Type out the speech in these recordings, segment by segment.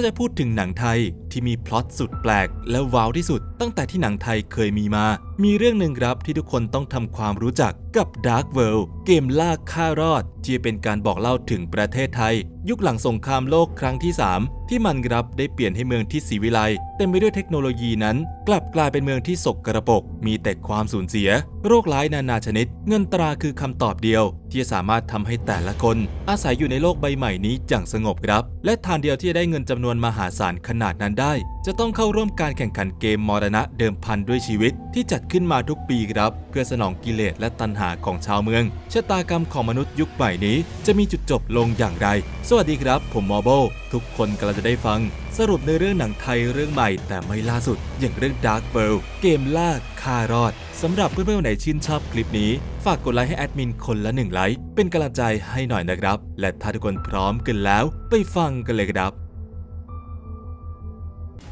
าจะพูดถึงหนังไทยที่มีพล็อตสุดแปลกและว้าวที่สุดตั้งแต่ที่หนังไทยเคยมีมา มีเรื่องหนึ่งครับที่ทุกคนต้องทำความรู้จักกับ Dark World เกมล่าฆ่ารอด ที่เป็นการบอกเล่าถึงประเทศไทย ยุคหลังสงครามโลกครั้งที่ 3 ที่มันครับได้เปลี่ยนให้เมืองที่ศรีวิไลเต็มไปด้วยเทคโนโลยีนั้น กลับกลายเป็นเมืองที่สกกระปก มีแต่ความสูญเสีย โรคร้ายนานาชนิด เงินตราคือคำตอบเดียว ที่จะสามารถทำให้แต่ละคน อาศัยอยู่ในโลกใบใหม่นี้อย่างสงบครับ และทางเดียวที่จะได้เงินจำนวนมหาศาลขนาดนั้นได้ จะต้องเข้าร่วมการแข่งขันเกมมรณะเดิมพันด้วยชีวิตที่จัดขึ้นมาทุกปีครับ เพื่อสนองกิเลสและตัณหาของชาวเมืองชะตากรรมของมนุษย์ยุคใหม่นี้ จะมีจุดจบลงอย่างไร สวัสดีครับ ผมมอโบทุกคนกำลังจะได้ฟัง สรุปในเรื่องหนังไทยเรื่องใหม่ แต่ไม่ล่าสุด อย่างเรื่อง Dark World เกมล่าคารอดสำหรับเพื่อนๆคนไหนชื่นชอบคลิปนี้ ฝากกดไลค์ให้แอดมินคนละหนึ่งไลค์เป็นกำลังใจให้หน่อยนะครับ และถ้าทุกคนพร้อมกันแล้ว ไปฟังกันเลยครับ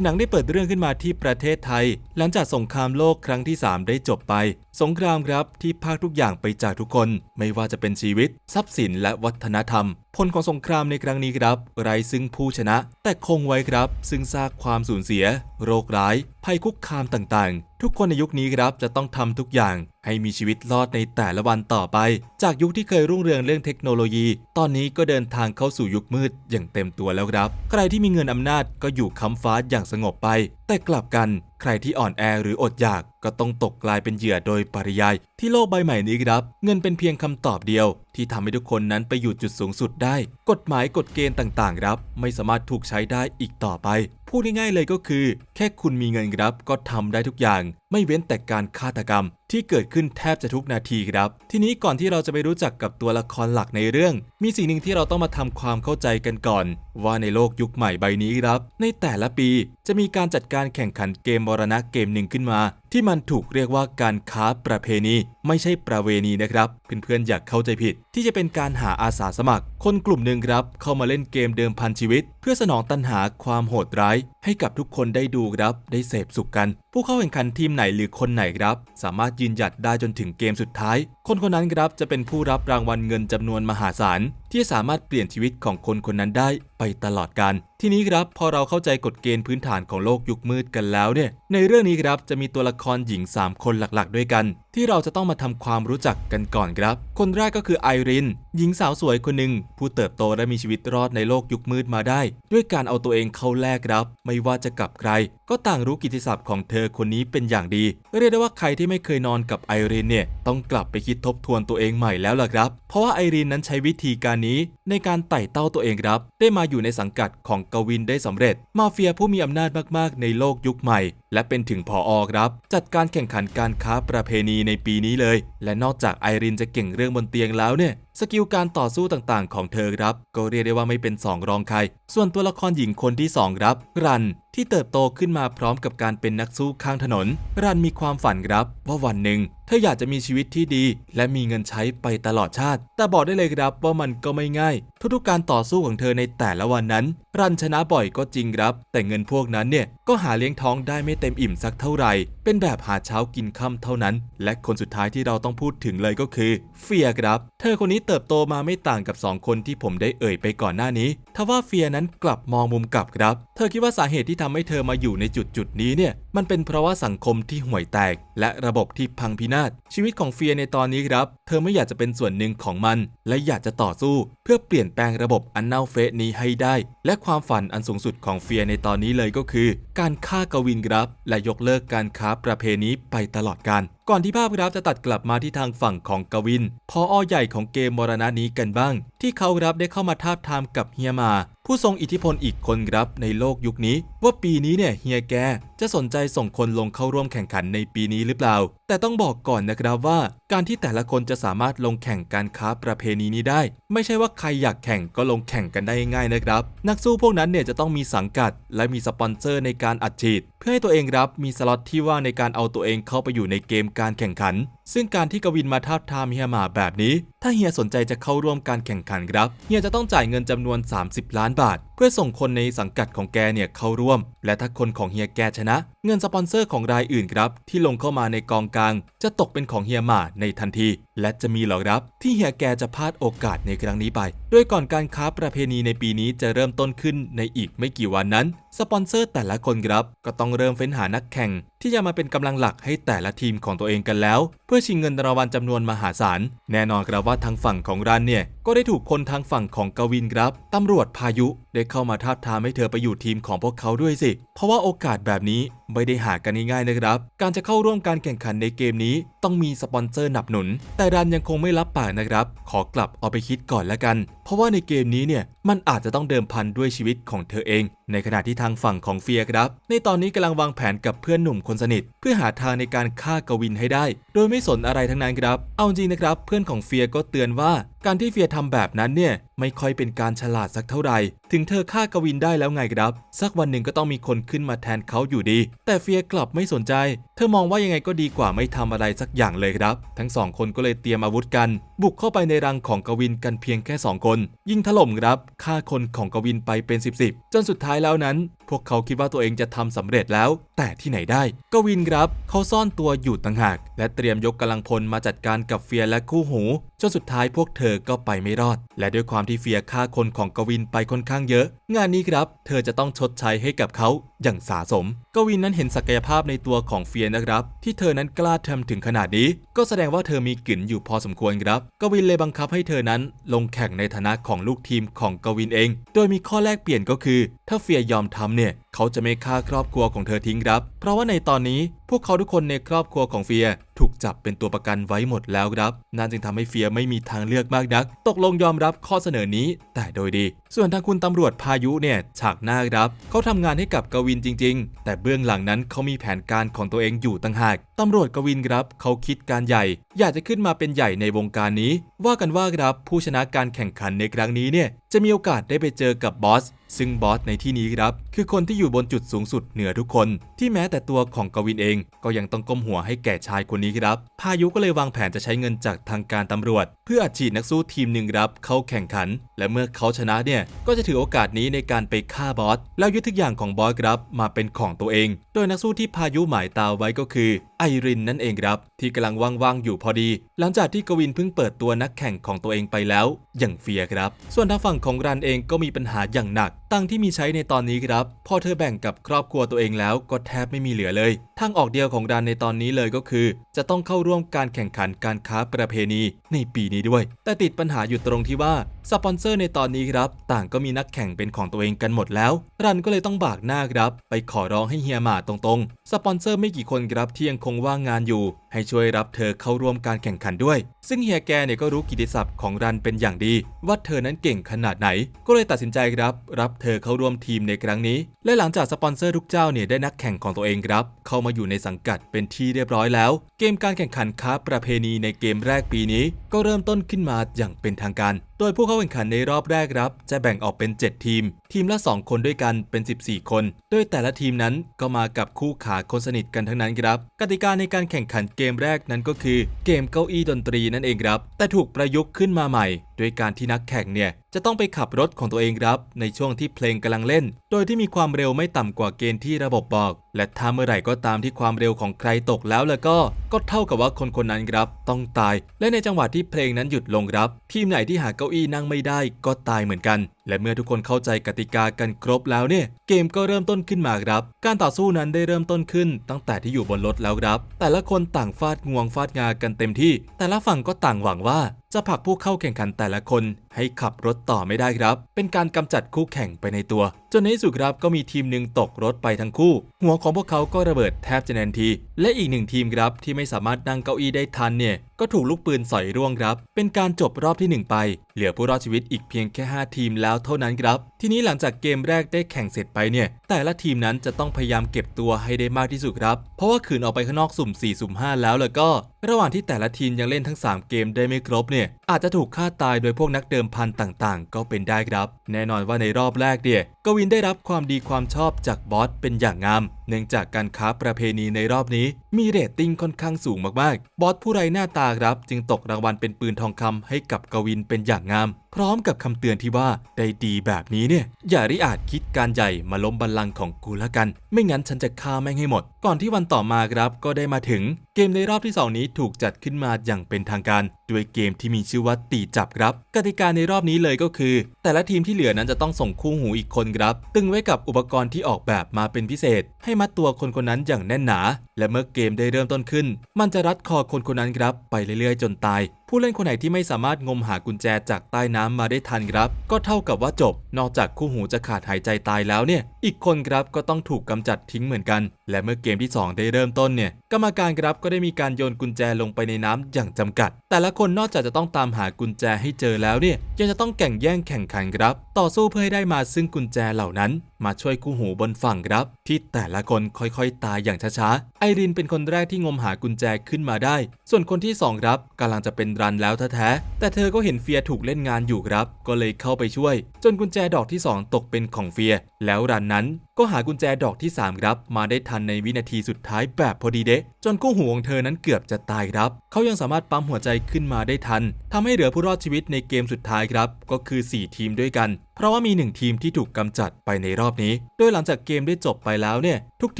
หนังได้เปิดเรื่องขึ้นมาที่ประเทศไทย หลังจากสงครามโลกครั้งที่ 3 ได้จบไป สงครามครับที่พากทุกอย่างไปจากทุกคน ไม่ว่าจะเป็นชีวิต ทรัพย์สินและวัฒนธรรม ผลของสงครามในครั้งนี้ครับ ไร้ซึ่งผู้ชนะ แต่คงไว้ครับ ซึ่งซากความสูญเสีย โรคร้าย ภัยคุกคามต่างๆ ทุกคนในยุคนี้ครับจะต้องทำทุกอย่าง ให้มีชีวิตรอดในแต่ละวันต่อไป จากยุคที่เคยรุ่งเรืองเรื่องเทคโนโลยี ตอนนี้ก็เดินทางเข้าสู่ยุคมืดอย่างเต็มตัวแล้วครับ ใครที่มีเงินอำนาจก็อยู่ค้ำฟ้าอย่างสงบไป แต่กลับกันใครที่อ่อนแอหรืออดอยากก็ต้องตกกลายเป็นเหยื่อโดยปริยาย ที่โลกใบใหม่นี้ครับ เงินเป็นเพียงคำตอบเดียว ที่ทำให้ทุกคนนั้นไปอยู่จุดสูงสุดได้ กฎหมายกฎเกณฑ์ต่างๆครับ ไม่สามารถถูกใช้ได้อีกต่อไป พูดง่ายๆเลยก็คือ แค่คุณมีเงินครับก็ทำได้ทุกอย่าง ไม่เว้นแต่การฆาตกรรม ที่เกิดขึ้นแทบจะทุกนาทีครับ ทีนี้ก่อนที่เราจะไปรู้จักกับตัวละครหลักในเรื่อง มีสิ่งหนึ่งที่เราต้องมาทำความเข้าใจกันก่อน ว่าในโลกยุคใหม่ใบนี้ครับ ในแต่ละปีจะมีการจัดการแข่งขันเกมมรณะเกมหนึ่งขึ้นมา ที่มันถูกเรียกว่าการค้าประเพณี ไม่ใช่ประเวณีนะครับเพื่อนๆอยากเข้าใจผิด ที่จะเป็นการหาอาสาสมัคร คนกลุ่มหนึ่งครับ เข้ามาเล่นเกมเดิมพันชีวิต เพื่อสนองตัณหาความโหดร้าย ให้กับทุกคนได้ดูครับ ได้เสพสุขกัน ผู้เข้าแข่งขันทีมไหนหรือคนไหนครับ สามารถยืนหยัดได้จนถึงเกมสุดท้าย คนคนนั้นครับจะเป็นผู้รับรางวัลเงินจำนวนมหาศาลที่สามารถเปลี่ยนชีวิตของคนคนนั้นได้ไปตลอดกาลทีนี้ครับพอเราเข้าใจกฎเกณฑ์พื้นฐานของโลกยุคมืดกันแล้วเนี่ย ในเรื่องนี้ครับจะมีตัวละครหญิง 3 คนหลักๆ ด้วยกัน ที่เราจะต้องมาทำความรู้จักกันก่อนครับ คนแรกก็คือไอริน หญิงสาวสวยคนหนึ่งผู้เติบโตและมีชีวิตรอดในโลกยุคมืดมาได้ ด้วยการเอาตัวเองเข้าแลกครับ ไม่ว่าจะกับใคร ก็ต่างรู้กิติศัพท์ของเธอคนนี้เป็นอย่างดี เรียกได้ว่าใครที่ไม่เคยนอนกับไอรินเนี่ยต้องกลับไปคิดทบทวนตัวเองใหม่แล้วล่ะครับ เพราะว่าไอรินนั้นใช้วิธีการนี้ในการไต่เต้าตัวเองครับ ได้มาอยู่ในสังกัดของกวินได้สำเร็จ มาเฟียผู้มีอำนาจมากๆ ในโลกยุคใหม่ และเป็นถึงพออครับ จัดการแข่งขันการค้าประเพณีในปีนี้เลย และนอกจากไอรินจะเก่งเรื่องบนเตียงแล้วเนี่ยสกิลการต่อสู้ต่างๆ ของเธอครับ ก็เรียกได้ว่าไม่เป็นสองรองใคร ส่วนตัวละครหญิงคนที่สองครับรัน ที่เติบโตขึ้นมาพร้อมกับการเป็นนักสู้ข้างถนน รันมีความฝันครับ ว่าวันหนึ่งเธออยากจะมีชีวิตที่ดี และมีเงินใช้ไปตลอดชาติ แต่บอกได้เลยครับว่ามันก็ไม่ง่าย ทุกๆการต่อสู้ของเธอในแต่ละวันนั้น รันชนะบ่อยก็จริงครับ แต่เงินพวกนั้นเนี่ยก็หาเลี้ยงท้องได้ไม่เต็มอิ่มสักเท่าไหร่ เป็นแบบหาเช้ากินค่ำเท่านั้น และคนสุดท้ายที่เราต้องพูดถึงเลยก็คือ เฟียครับ เธอคนนี้เติบโตมาไม่ต่างกับ 2 คนที่ผมได้เอ่ยไปก่อนหน้านี้ทว่าเฟียนั้นกลับมองมุมกลับครับ เธอคิดว่าสาเหตุที่ทำให้เธอมาอยู่ในจุดจุดนี้เนี่ยมันเป็นเพราะว่าสังคมที่ห่วยแตก และระบบที่พังพินาศชีวิตของเฟียในตอนนี้ครับ เธอไม่อยากจะเป็นส่วนหนึ่งของมัน และอยากจะต่อสู้ เพื่อเปลี่ยนแปลงระบบอันเน่าเฟะนี้ให้ได้ และความฝันอันสูงสุดของเฟียในตอนนี้เลยก็คือ การฆ่ากวินครับ และยกเลิกการค้าประเพณีไปตลอดกาลก่อนที่ภาพครับจะตัดกลับมาที่ทางฝั่งของกวิน พออใหญ่ของเกมมรณะนี้กันบ้าง ที่เขารับได้เข้ามาทาบทามกับเฮียมา ผู้ทรงอิทธิพลอีกคนครับในโลกยุคนี้ ว่าปีนี้เนี่ยเฮียแกจะสนใจส่งคนลงเข้าร่วมแข่งขันในปีนี้หรือเปล่า แต่ต้องบอกก่อนนะครับว่า การที่แต่ละคนจะสามารถลงแข่งการค้าประเพณีนี้ได้ ไม่ใช่ว่าใครอยากแข่งก็ลงแข่งกันได้ง่ายนะครับ นักสู้พวกนั้นเนี่ยจะต้องมีสังกัด และมีสปอนเซอร์ในการอัดฉีด พื่อให้ตัวเองรับมีสล็อตที่ว่างในการเอาตัวเองเข้าไปอยู่ในเกมการแข่งขัน ซึ่งการที่กวินมาทาบทามเฮียหมาแบบนี้ ถ้าเฮียสนใจจะเข้าร่วมการแข่งขันครับเฮียจะต้องจ่ายเงินจำนวน 30 ล้านบาท เพื่อส่งคนในสังกัดของแกเนี่ยเข้าร่วม และถ้าคนของเฮียแกชนะ เงินสปอนเซอร์ของรายอื่นครับ ที่ลงเข้ามาในกองกลาง จะตกเป็นของเฮียหมาในทันที และจะมีหรอครับ ที่เฮียแกจะพลาดโอกาสในครั้งนี้ไป โดยก่อนการค้าประเพณีในปีนี้จะเริ่มต้นขึ้นในอีกไม่กี่วันนั้น สปอนเซอร์แต่ละคนครับก็ต้องเริ่มเฟ้นหานักแข่งที่จะมาเป็นกำลังหลักให้แต่ละทีมของตัวเองกันแล้ว เพื่อชิงเงินรางวัลจำนวนมหาศาล แน่นอนครับว่าทางฝั่งของรันเนี่ย ก็ได้ถูกคนทางฝั่งของกวินครับตำรวจพายุได้เข้ามาทาบทามให้เธอไปอยู่ทีมของพวกเขาด้วยสิ เพราะว่าโอกาสแบบนี้ไม่ได้หากันง่ายๆนะครับ การจะเข้าร่วมการแข่งขันในเกมนี้ ต้องมีสปอนเซอร์หนับหนุน แต่รันยังคงไม่รับปากนะครับ ขอกลับเอาไปคิดก่อนละกัน เพราะว่าในเกมนี้เนี่ยมันอาจจะต้องเดิมพันด้วยชีวิตของเธอเอง ในขณะที่ทางฝั่งของเฟียครับ ในตอนนี้กำลังวางแผนกับเพื่อนหนุ่มคนสนิท เพื่อหาทางในการฆ่ากวินให้ได้ โดยไม่สนอะไรทั้งนั้นครับ เอาจริงนะครับ เพื่อนของเฟียก็เตือนว่า การที่เฟียทำแบบนั้นเนี่ยไม่ค่อยเป็นการฉลาดสักเท่าไหร่ ถึงเธอฆ่ากวินได้แล้วไงครับ สักวันหนึ่งก็ต้องมีคนขึ้นมาแทนเขาอยู่ดี แต่เฟียกลับไม่สนใจ เธอมองว่ายังไงก็ดีกว่าไม่ทำอะไรสักอย่างเลยครับ ทั้งสองคนก็เลยเตรียมอาวุธกัน บุกเข้าไปในรังของกวินกันเพียงแค่สองคน ยิงถล่มครับฆ่าคนของกวินไปเป็นสิบสิบจนสุดท้ายแล้วนั้น พวกเขาคิดว่าตัวเองจะทำสำเร็จแล้ว แต่ที่ไหนได้ กวินครับเขาซ่อนตัวอยู่ต่างหาก และเตรียมยกกำลังพลมาจัดการกับเฟียและคู่หูจนสุดท้ายพวกเธอก็ไปไม่รอด และด้วยความที่เฟียฆ่าคนของกวินไปค่อนข้างเยอะ งานนี้ครับ เธอจะต้องชดใช้ให้กับเขาอย่างสาสม กวินนั้นเห็นศักยภาพในตัวของเฟียนะครับ ที่เธอนั้นกล้าทำถึงขนาดนี้ ก็แสดงว่าเธอมีกลิ่นอยู่พอสมควรครับ กวินเลยบังคับให้เธอนั้น ลงแข่งในฐานะของลูกทีมของกวินเอง โดยมีข้อแลกเปลี่ยนก็คือ ถ้าเฟียยอมทำเนี่ย เขาจะไม่ฆ่าครอบครัวของเธอทิ้งครับ เพราะว่าในตอนนี้ พวกเขาทุกคนในครอบครัวของเฟียถูกจับเป็นตัวประกันไว้หมดแล้วครับ นั่นจึงทำให้เฟียไม่มีทางเลือกมากนัก ตกลงยอมรับข้อเสนอนี้ แต่โดยดี ส่วนทางคุณตำรวจพายุเนี่ยฉากหน้าครับเขาทำงานให้กับกวินจริง ๆ แต่เบื้องหลังนั้นเขามีแผนการของตัวเองอยู่ต่างหากตำรวจกวินครับเขาคิดการใหญ่ อยากจะขึ้นมาเป็นใหญ่ในวงการนี้ ว่ากันว่าครับผู้ชนะการแข่งขันในครั้งนี้เนี่ยจะมีโอกาสได้ไปเจอกับบอส ซึ่งบอสในที่นี้ครับ คือคนที่อยู่บนจุดสูงสุดเหนือทุกคน ที่แม้แต่ตัวของกวินเอง ก็ยังต้องก้มหัวให้แก่ชายคนนี้ครับ พายุก็เลยวางแผนจะใช้เงินจากทางการตำรวจ เพื่ออัดฉีดนักสู้ทีมหนึ่งครับ เข้าแข่งขัน และเมื่อเขาชนะเนี่ย ก็จะถือโอกาสนี้ในการไปฆ่าบอส แล้วยึดทุกอย่างของบอสครับมาเป็นของตัวเอง โดยนักสู้ที่พายุหมายตาไว้ก็คือไอรินนั่นเองครับที่กำลังว่างๆอยู่พอดี หลังจากที่กวินเพิ่งเปิดตัวนักแข่งของตัวเองไปแล้ว อย่างเฟียครับ ส่วนทางฝั่งของรันเองก็มีปัญหาอย่างหนัก ตังที่มีใช้ในตอนนี้ครับ พอเธอแบ่งกับครอบครัวตัวเองแล้วก็แทบไม่มีเหลือเลย ทางออกเดียวของรันในตอนนี้เลยก็คือ จะต้องเข้าร่วมการแข่งขันการค้าประเพณีในปีนี้ด้วย แต่ติดปัญหาอยู่ตรงที่ว่าสปอนเซอร์ในตอนนี้ครับ ต่างก็มีนักแข่งเป็นของตัวเองกันหมดแล้ว รันก็เลยต้องบากหน้าครับ ไปขอร้องให้เฮียหมาตรงๆ สปอนเซอร์ไม่กี่คนครับที่ยังคงว่างงานอยู่ให้ช่วยรับเธอเข้าร่วมการแข่งขันด้วย ซึ่งเฮียแกเนี่ยก็รู้กิติศัพท์ของรันเป็นอย่างดี ว่าเธอนั้นเก่งขนาดไหน ก็เลยตัดสินใจครับ รับเธอเข้าร่วมทีมในครั้งนี้ และหลังจากสปอนเซอร์ทุกเจ้าเนี่ยได้นักแข่งของตัวเองครับ เข้ามาอยู่ในสังกัดเป็นที่เรียบร้อยแล้ว เกมการแข่งขันค้าประเพณีในเกมแรกปีนี้ ก็เริ่มต้นขึ้นมาอย่างเป็นทางการ โดยผู้เข้าแข่งขันในรอบแรกครับ จะแบ่งออกเป็น 7 ทีม ทีมละ 2 คนด้วยกันเป็น 14 คน โดยแต่ละทีมนั้นก็มากับคู่ขาคนสนิทกันทั้งนั้นครับ กติกาในการแข่งขันเกมแรกนั้นก็คือ เกมเก้าอี้ดนตรีนั่นเองครับ แต่ถูกประยุกต์ขึ้นมาใหม่ โดยการที่นักแข่งเนี่ยจะต้องไปขับรถของตัวเองครับ ในช่วงที่เพลงกำลังเล่น โดยที่มีความเร็วไม่ต่ำกว่าเกณฑ์ที่ระบบบอก และถ้าเมื่อไหร่ก็ตามที่ความเร็วของใครตกแล้วแล้วก็ก็เท่ากับว่าคนคนนั้นครับ ต้องตาย และในจังหวะที่เพลงนั้นหยุดลงครับ ทีมไหนที่หาเก้าอี้นั่งไม่ได้ก็ตายเหมือนกัน และเมื่อทุกคนเข้าใจกติกากันครบแล้วเนี่ย เกมก็เริ่มต้นขึ้นมาครับ การต่อสู้นั้นได้เริ่มต้นขึ้น ตั้งแต่ที่อยู่บนรถแล้วครับ แต่ละคนต่างฟาดงวงฟาดงากันเต็มที่ แต่ละฝั่งก็ต่างหวังว่า จะผลักผู้เข้าแข่งขันแต่ละคน ให้ขับรถต่อไม่ได้ครับ เป็นการกำจัดคู่แข่งไปในตัว จนในที่สุดครับก็มีทีมหนึ่งตกรถไปทั้งคู่ หัวของพวกเขาก็ระเบิดแทบจะทันที และอีกหนึ่งทีมครับที่ไม่สามารถนั่งเก้าอี้ได้ทันเนี่ยก็ถูกลูกปืนสอยร่วงครับ เป็นการจบรอบที่ 1 ไป เหลือผู้รอดชีวิตอีกเพียงแค่ 5 ทีมแล้วเท่านั้นครับ ทีนี้หลังจากเกมแรกได้แข่งเสร็จไปเนี่ย แต่ละทีมนั้นจะต้องพยายามเก็บตัวให้ได้มากที่สุดครับ เพราะว่าขืนออกไปข้างนอกสุ่ม 4 สุ่ม 5 แล้วแล้วก็ ระหว่างที่แต่ละทีมยังเล่นทั้ง 3 เกมได้ไม่ครบเนี่ย อาจจะถูกฆ่าตายโดยพวกนักเดิมพันต่างๆ ก็เป็นได้ครับ แน่นอนว่าในรอบแรกเดี่ยกวินได้รับความดีความชอบจากบอสเป็นอย่างงาม เนื่องจากการค้าประเพณีในรอบนี้ มีเรตติ้งค่อนข้างสูงมากๆ บอสผู้ไร้หน้าตาครับ จึงตกรางวัลเป็นปืนทองคำให้กับกวินเป็นอย่างงาม พร้อมกับคำเตือนที่ว่าได้ดีแบบนี้เนี่ย อย่าริอาจคิดการใหญ่มาล้มบัลลังก์ของกูละกัน ไม่งั้นฉันจะฆ่าแม่งให้หมด ก่อนที่วันต่อมาครับก็ได้มาถึง เกมในรอบที่ 2 นี้ถูกจัดขึ้นมาอย่างเป็นทางการ ด้วยเกมที่มีชื่อว่าตีจับครับ กติกาในรอบนี้เลยก็คือ แต่ละทีมที่เหลือนั้นจะต้องส่งคู่หูอีกคนครับ ตึงไว้กับอุปกรณ์ที่ออกแบบมาเป็นพิเศษ ให้มัดตัวคนคนนั้นอย่างแน่นหนา และเมื่อเกมได้เริ่มต้นขึ้น มันจะรัดคอคนคนนั้นครับไปเรื่อยๆ จนตาย ผู้เล่นคนไหนที่ไม่สามารถงมหากุญแจจากใต้น้ำมาได้ทันครับ ก็เท่ากับว่าจบ นอกจากคู่หูจะขาดหายใจตายแล้วเนี่ย อีกคนครับก็ต้องถูกกำจัดทิ้งเหมือนกัน และเมื่อเกมที่ 2 ได้เริ่มต้นเนี่ยกรรมการครับก็ได้มีการโยนกุญแจลงไปในน้ำอย่างจำกัด แต่ละคนนอกจากจะต้องตามหากุญแจให้เจอแล้วเนี่ยยังจะต้องแข่งแย่งแข่งขันครับ ต่อสู้เพื่อให้ได้มาซึ่งกุญแจเหล่านั้น มาช่วยคู่หูบนฝั่งครับ ที่แต่ละคนค่อยๆ ตายอย่างช้าๆไอรินเป็นคนแรกที่งมหากุญแจขึ้นมาได้ ส่วนคนที่สองครับกำลังจะเป็นรันแล้วแท้ๆแต่เธอก็เห็นเฟียถูกเล่นงานอยู่ครับ ก็เลยเข้าไปช่วย จนกุญแจดอกที่ 2 ตกเป็นของเฟีย แล้วรันนั้นก็หากุญแจดอกที่ 3 ครับ มาได้ทันในวินาทีสุดท้ายแบบพอดีเดะจนคู่หูของเธอนั้นเกือบจะตายครับ เขายังสามารถปั๊มหัวใจขึ้นมาได้ทันทำให้เหลือผู้รอดชีวิตในเกมสุดท้ายครับ ก็คือ 4 ทีมด้วยกัน เพราะว่ามี1ทีมที่ถูกกำจัดไปในรอบนี้ โดยหลังจากเกมได้จบไปแล้วเนี่ย ทุก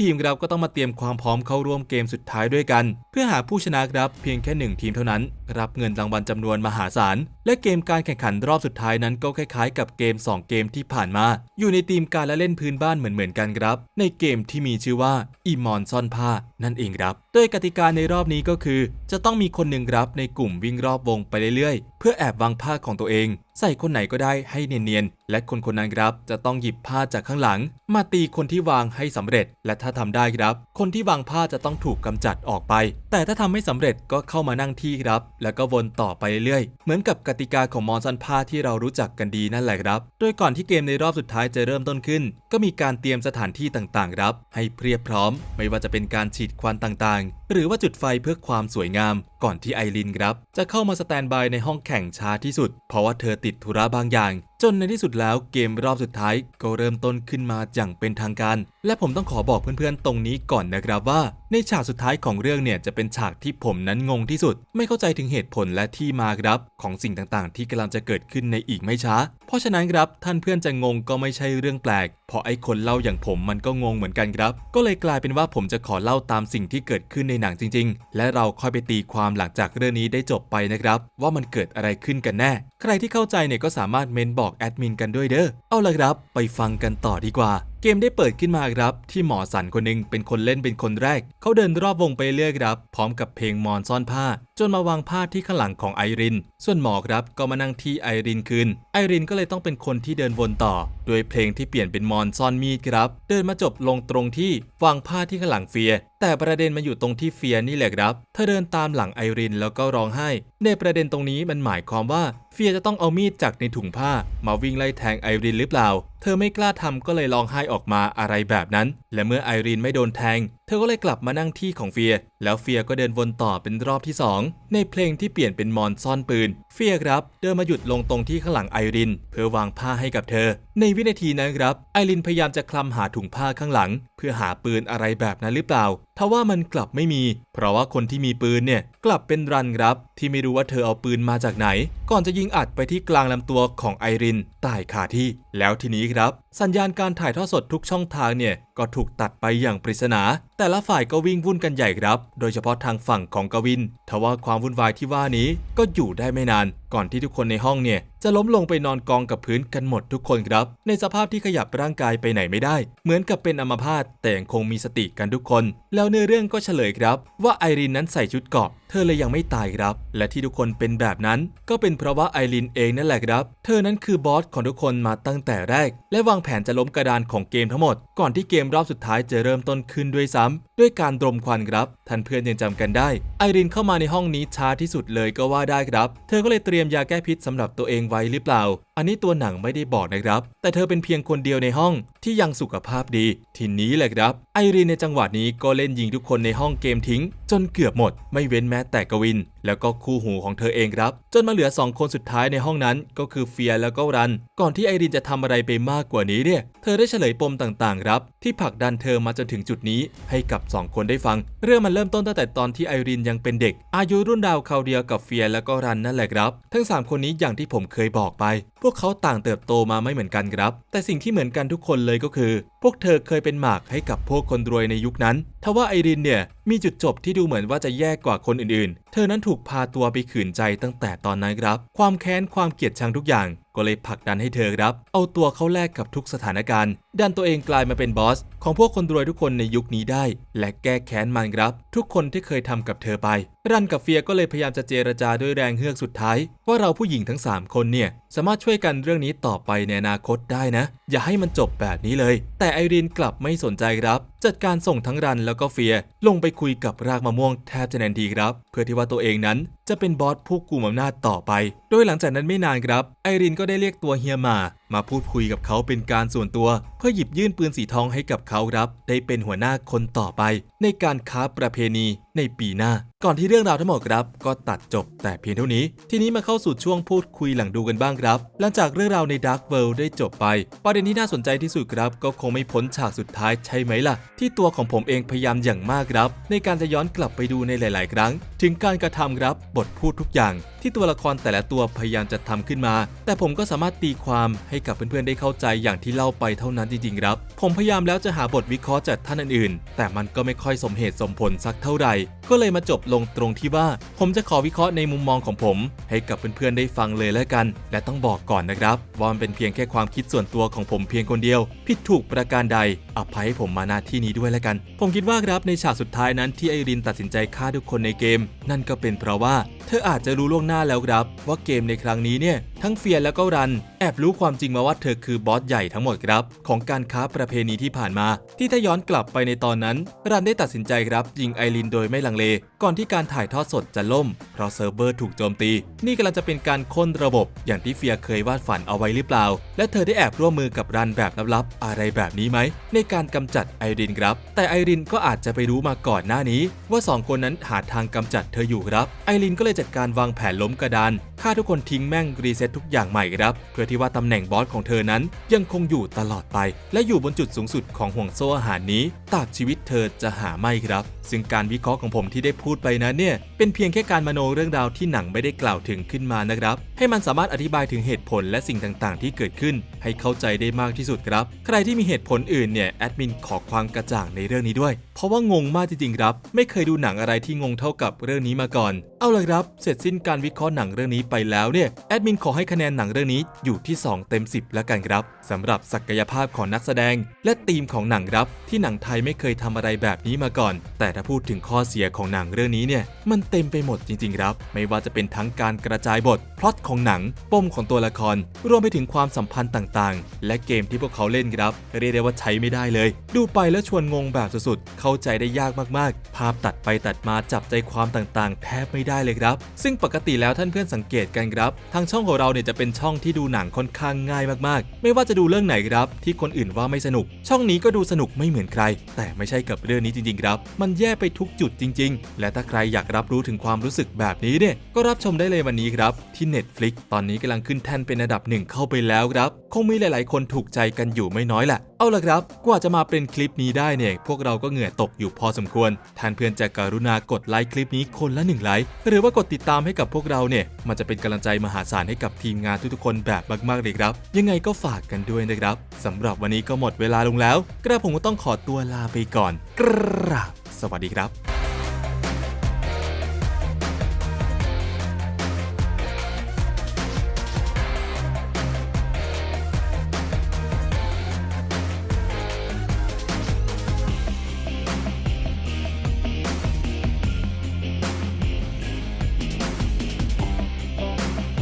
ทีมครับก็ต้องมาเตรียมความพร้อมเข้าร่วมเกมสุดท้ายด้วยกัน เพื่อหาผู้ชนะครับเพียงแค่หนึ่งทีมเท่านั้น รับเงินรางวัลจำนวนมหาศาล และเกมการแข่งขันรอบสุดท้ายนั้นก็คล้ายๆ กับเกม 2 เกมที่ผ่านมา อยู่ในทีมการละเล่นพื้นบ้านเหมือนๆกันครับ ในเกมที่มีชื่อว่าอีมอนซ่อนผ้า นั่นเองครับ โดยกติกาในรอบนี้ก็คือ จะต้องมีคนหนึ่งครับในกลุ่มวิ่งรอบวงไปเรื่อยๆ เพื่อแอบวางผ้าของตัวเอง ใส่คนไหนก็ได้ให้เนียนๆ และคนคนนั้นครับจะต้องหยิบผ้าจากข้างหลัง มาตีคนที่วางให้สำเร็จ และถ้าทำได้ครับ คนที่วางผ้าจะต้องถูกกำจัดออกไป แต่ถ้าทำไม่สำเร็จก็เข้ามานั่งที่ครับ แล้วก็วนต่อไปเรื่อยๆ เหมือนกับกติกาของมอนซันผ้าที่เรารู้จักกันดีนั่นแหละครับ โดยก่อนที่เกมในรอบสุดท้ายจะเริ่มต้นขึ้น ก็มีการเตรียมสถานที่ต่างๆ ครับ ให้เพียบพร้อม ไม่ว่าจะเป็นการฉีดควันต่างๆ หรือว่าจุดไฟเพื่อความสวยงาม ก่อนที่ไอรินครับ จะเข้ามาสแตนบายในห้องแข่งช้าที่สุด เพราะว่าเธอติดธุระบางอย่าง จนในที่สุดแล้วเกมรอบสุดท้ายก็เริ่มต้นขึ้นมาอย่างเป็นทางการ และผมต้องขอบอกเพื่อนๆตรงนี้ก่อนนะครับว่า ในฉากสุดท้ายของเรื่องเนี่ยจะเป็นฉากที่ผมนั้นงงที่สุด ไม่เข้าใจถึงเหตุผลและที่มาครับของสิ่งต่างๆ ที่กำลังจะเกิดขึ้นในอีกไม่ช้า เพราะฉะนั้นครับท่านเพื่อนจะงงก็ไม่ใช่เรื่องแปลก เพราะไอ้คนเล่าอย่างผมมันก็งงเหมือนกันครับ ก็เลยกลายเป็นว่าผมจะขอเล่าตามสิ่งที่เกิดขึ้นในหนังจริง ๆ และเราค่อยไปตีความหลังจากเรื่องนี้ได้จบไปนะครับ ว่ามันเกิดอะไรขึ้นกันแน่ ใครที่เข้าใจเนี่ยก็สามารถเมนบอกแอดมินกันด้วยเด้อเอาละครับ ไปฟังกันต่อดีกว่า เกมได้เปิดขึ้นมาครับ ที่หมอสันคนหนึงเป็นคนเล่นเป็นคนแรก เขาเดินรอบวงไปเรื่อยครับ พร้อมกับเพลงมอนซ่อนผ้า จนมาวางผ้าที่ข้างหลังของไอริน ส่วนหมอครับก็มานั่งที่ไอรินคืน ไอรินก็เลยต้องเป็นคนที่เดินวนต่อ โดยเพลงที่เปลี่ยนเป็นมอนซ่อนมีดครับ เดินมาจบลงตรงที่วางผ้าที่ข้างหลังเฟีย แต่ประเด็นมาอยู่ตรงที่เฟียนี่แหละครับ เธอเดินตามหลังไอรินแล้วก็ร้องไห้ ในประเด็นตรงนี้มันหมายความว่าเฟียจะต้องเอามีดจากในถุงผ้า มาวิ่งไล่แทงไอรินหรือเปล่า เธอไม่กล้าทำก็เลยร้องไห้ออกมาอะไรแบบนั้น และเมื่อไอรินไม่โดนแทง เธอก็เลยกลับมานั่งที่ของเฟีย แล้วเฟียก็เดินวนต่อเป็นรอบที่ 2 ในเพลงที่เปลี่ยนเป็นมอนซ่อนปืน เฟียครับเดินมาหยุดลงตรงที่ข้างหลังไอริน เพื่อวางผ้าให้กับเธอ ในวินาทีนั้นครับไอรินพยายามจะคลำหาถุงผ้าข้างหลัง เพื่อหาปืนอะไรแบบนั้นหรือเปล่าทว่ามันกลับไม่มี เพราะว่าคนที่มีปืนเนี่ยกลับเป็นรันครับ ที่ไม่รู้ว่าเธอเอาปืนมาจากไหน ก่อนจะยิงอัดไปที่กลางลำตัวของไอรินตายคาที่ แล้วทีนี้ครับสัญญาณการถ่ายทอดสดทุกช่องทางเนี่ยก็ถูกตัดไปอย่างปริศนา แต่ละฝ่ายก็วิ่งวุ่นกันใหญ่ครับ โดยเฉพาะทางฝั่งของกวินทว่าความวุ่นวายที่ว่านี้ก็อยู่ได้ไม่นาน ก่อนที่ทุกคนในห้องเนี่ย จะล้มลงไปนอนกองกับพื้นกันหมดทุกคนครับ ในสภาพที่ขยับร่างกายไปไหนไม่ได้ เหมือนกับเป็นอัมพาตแต่ยังคงมีสติกันทุกคน แล้วเนื้อเรื่องก็เฉลยครับ ว่าไอรินนั้นใส่ชุดเกาะเธอเลยยังไม่ตายครับ และที่ทุกคนเป็นแบบนั้น ก็เป็นเพราะว่าไอรินเองนั่นแหละครับ เธอนั้นคือบอสของทุกคนมาตั้งแต่แรก และวางแผนจะล้มกระดานของเกมทั้งหมด ก่อนที่เกมรอบสุดท้ายจะเริ่มต้นขึ้นด้วยซ้ำด้วยการดมควันครับ ท่านเพื่อนยังจำกันได้ ไอรินเข้ามาในห้องนี้ช้าที่สุดเลยก็ว่าได้ครับ เธอก็เลยเตรียมยาแก้พิษสำหรับตัวเองไว้หรือเปล่า อันนี้ตัวหนังไม่ได้บอกนะครับ แต่เธอเป็นเพียงคนเดียวในห้องที่ยังสุขภาพดี ทีนี้แหละครับ ไอรินในจังหวะนี้ก็เล่นยิงทุกคนในห้องเกมทิ้ง จนเกือบหมด ไม่เว้นแม้แต่กวิน แล้วก็คู่หูของเธอเองครับ จนมาเหลือ 2 คนสุดท้ายในห้องนั้น ก็คือเฟียแล้วก็รัน ก่อนที่ไอรินจะทำอะไรไปมากกว่านี้เนี่ย เธอได้เฉลยปมต่างๆครับที่ผลักดันเธอมาจนถึงจุดนี้ให้กับ 2 คนได้ฟัง เรื่องมันเริ่มต้นตั้งแต่ตอนที่ไอรินยังเป็นเด็ก อายุรุ่นราวคราวเดียวกับเฟียแล้วก็รันนั่นแหละครับ ทั้ง 3 คนนี้อย่างที่ผมเคยบอกไป พวกเขาต่างเติบโตมาไม่เหมือนกันครับ แต่สิ่งที่เหมือนกันทุกคนเลยก็คือ พวกเธอเคยเป็นหมากให้กับพวกคนรวยในยุคนั้น ทว่าไอรินเนี่ยมีจุดจบที่ดูเหมือนว่าจะแย่กว่าคนอื่นๆ เธอนั้นถูกพาตัวไปขืนใจตั้งแต่ตอนนั้นครับ ความแค้นความเกลียดชังทุกอย่าง ก็เลยผลักดันให้เธอครับ เอาตัวเข้าแลกกับทุกสถานการณ์ ดันตัวเองกลายมาเป็นบอสของพวกคนรวยทุกคนในยุคนี้ได้ และแก้แค้นมันครับ ทุกคนที่เคยทำกับเธอไปรันกับเฟียก็เลยพยายามจะเจรจาด้วยแรงเฮือกสุดท้าย ว่าเราผู้หญิงทั้ง 3 คนเนี่ย สามารถช่วยกันเรื่องนี้ต่อไปในอนาคตได้นะ อย่าให้มันจบแบบนี้เลย แต่ไอรินกลับไม่สนใจครับ จัดการส่งทั้งรันแล้วก็เฟียลงไปคุยกับรากมะม่วงแทบจะทันทีครับ เพื่อที่ว่าตัวเองนั้นจะเป็นบอสผู้กุมอำนาจต่อไป โดยหลังจากนั้นไม่นานครับ ไอรินก็ได้เรียกตัวเฮียมา มาพูดคุยกับเขาเป็นการส่วนตัว เพื่อหยิบยื่นปืนสีทองให้กับเขารับ ได้เป็นหัวหน้าคนต่อไป ในการค้าประเพณี ในปีหน้า ก่อนที่เรื่องราวทั้งหมดครับ ก็ตัดจบแต่เพียงเท่านี้ ทีนี้มาเข้าสู่ช่วงพูดคุยหลังดูกันบ้างครับ หลังจากเรื่องราวใน Dark World ได้จบไป ประเด็นที่น่าสนใจที่สุดครับ ก็คงไม่พ้นฉากสุดท้ายใช่ไหมล่ะ ที่ตัวของผมเองพยายามอย่างมากครับ ในการจะย้อนกลับไปดูในหลาย ๆ ครั้ง ถึงการกระทำครับบทพูดทุกอย่าง ที่ตัวละครแต่ละตัวพยายามจะทำขึ้นมา แต่ผมก็สามารถตีความให้กับเพื่อน ๆ ได้เข้าใจอย่างที่เล่าไปเท่านั้นจริง ๆ ครับ ผมพยายามแล้วจะหาบทวิเคราะห์จากท่านอื่น ๆ แต่มันก็ไม่ค่อยสมเหตุสมผลสักเท่าไหร่ก็เลยมาจบลงตรงที่ว่า ผมจะขอวิเคราะห์ในมุมมองของผม ให้กับเพื่อนๆได้ฟังเลยแล้วกัน และต้องบอกก่อนนะครับ ว่ามันเป็นเพียงแค่ความคิดส่วนตัวของผมเพียงคนเดียว ผิดถูกประการใดอภัยให้ผมมาหน้าที่นี้ด้วยแล้วกัน ผมคิดว่าครับในฉากสุดท้ายนั้นที่ไอรินตัดสินใจฆ่าทุกคนในเกม นั่นก็เป็นเพราะว่าเธออาจจะรู้ล่วงหน้าแล้วครับ ว่าเกมในครั้งนี้เนี่ยทั้งเฟียร์แล้วก็รัน แอบรู้ความจริงมาว่าเธอคือบอสใหญ่ทั้งหมดครับ ของการค้าประเพณีที่ผ่านมา ที่ถ้าย้อนกลับไปในตอนนั้น รันได้ตัดสินใจครับยิงไอรินโดยไม่ลังเล ก่อนที่การถ่ายทอดสดจะล่ม เพราะเซิร์ฟเวอร์ถูกโจมตี นี่กำลังจะเป็นการค้นระบบ อย่างที่เฟียร์เคยวาดฝันเอาไว้หรือเปล่า และเธอได้แอบร่วมมือกับรันแบบลับๆ อะไรแบบนี้ไหม ในการกำจัดไอรินครับ แต่ไอรินก็อาจจะไปรู้มาก่อนหน้านี้ ว่าสองคนนั้นหาทางกำจัดเธออยู่ครับ ไอรินก็เลยจัดการวางแผนล้มกระดาน ฆ่าทุกคนทิ้งแม่งรีเซ็ตทุกอย่างใหม่ครับ เพื่อที่ว่าตำแหน่งบอสของเธอนั้น ยังคงอยู่ตลอดไป และอยู่บนจุดสูงสุดของห่วงโซ่อาหารนี้ตราบชีวิตเธอจะหาไม่ครับ ซึ่งการวิเคราะห์ของผมที่ได้พูดไปนั้นเนี่ย เป็นเพียงแค่การมโนเรื่องราวที่หนังไม่ได้กล่าวถึงขึ้นมานะครับ ให้มันสามารถอธิบายถึงเหตุผลและสิ่งต่างๆ ที่เกิดขึ้น ให้เข้าใจได้มากที่สุดครับ ใครที่มีเหตุผลอื่นเนี่ยแอดมินขอความกระจ่างในเรื่องนี้ด้วย เพราะว่างงมากจริงๆครับ ไม่เคยดูหนังอะไรที่งงเท่ากับเรื่องนี้มาก่อน เอาลยครับ เสร็จสิ้นการวิเคราะห์หนังเรื่องนี้ไปแล้วเนี่ยแอดมินขอให้คะแนนหนังเรื่องนี้อยู่ที่ 2 เต็ม 10 แล้วกันครับสำหรับศักยภาพของนักแสดง และธีมของหนังครับ ที่หนังไทยไม่เคยทำอะไรแบบนี้มาก่อน แต่ถ้าพูดถึงข้อเสียของหนังเรื่องนี้เนี่ยมันเต็มไปหมดจริงๆครับ ไม่ว่าจะเป็นทั้งการกระจายบทพล็อตของหนังปมของตัวละครรวมไปถึงความสัมพันธ์ต่างๆ และเกมที่พวกเขาเล่นครับ เรียกได้ว่าใช้ไม่ได้เลย ดูไปแล้วชวนงงแบบสุดๆ เข้าใจได้ยากมากๆ ภาพตัดไปตัดมาจับใจความต่างๆ แทบไม่ได้เลยครับ ซึ่งปกติแล้วท่านเพื่อนสังเกตกันครับ ทางช่องของเราเนี่ยจะเป็นช่องที่ดูหนังค่อนข้างง่ายมากๆ ไม่ว่าจะดูเรื่องไหนครับ ที่คนอื่นว่าไม่สนุก ช่องนี้ก็ดูสนุกไม่เหมือนใคร แต่ไม่ใช่กับเรื่องนี้จริงๆครับ มันแย่ไปทุกจุดจริง ๆ และถ้าใครอยากรับรู้ถึงความรู้สึกแบบนี้เนี่ยก็รับชมได้เลยวันนี้ครับที่ Netflix ตอนนี้กำลังขึ้นแท่นเป็นอันดับหนึ่งเข้าไปแล้วครับคงมีหลาย ๆ คนถูกใจกันอยู่ไม่น้อยแหละ เอาละครับ กว่าจะมาเป็นคลิปนี้ได้เนี่ย พวกเราก็เหงื่อตกอยู่พอสมควร ท่านเพื่อนจะกรุณากดไลค์คลิปนี้คนละหนึ่งไลค์ หรือว่ากดติดตามให้กับพวกเราเนี่ย มันจะเป็นกำลังใจมหาศาลให้กับทีมงานทุกๆคนแบบมาก ๆ เลยครับ ยังไงก็ฝากกันด้วยนะครับสำหรับวันนี้ก็หมดเวลาลงแล้ว กระผมก็ต้องขอตัวลาไปก่อน กราบ สวัสดีครับ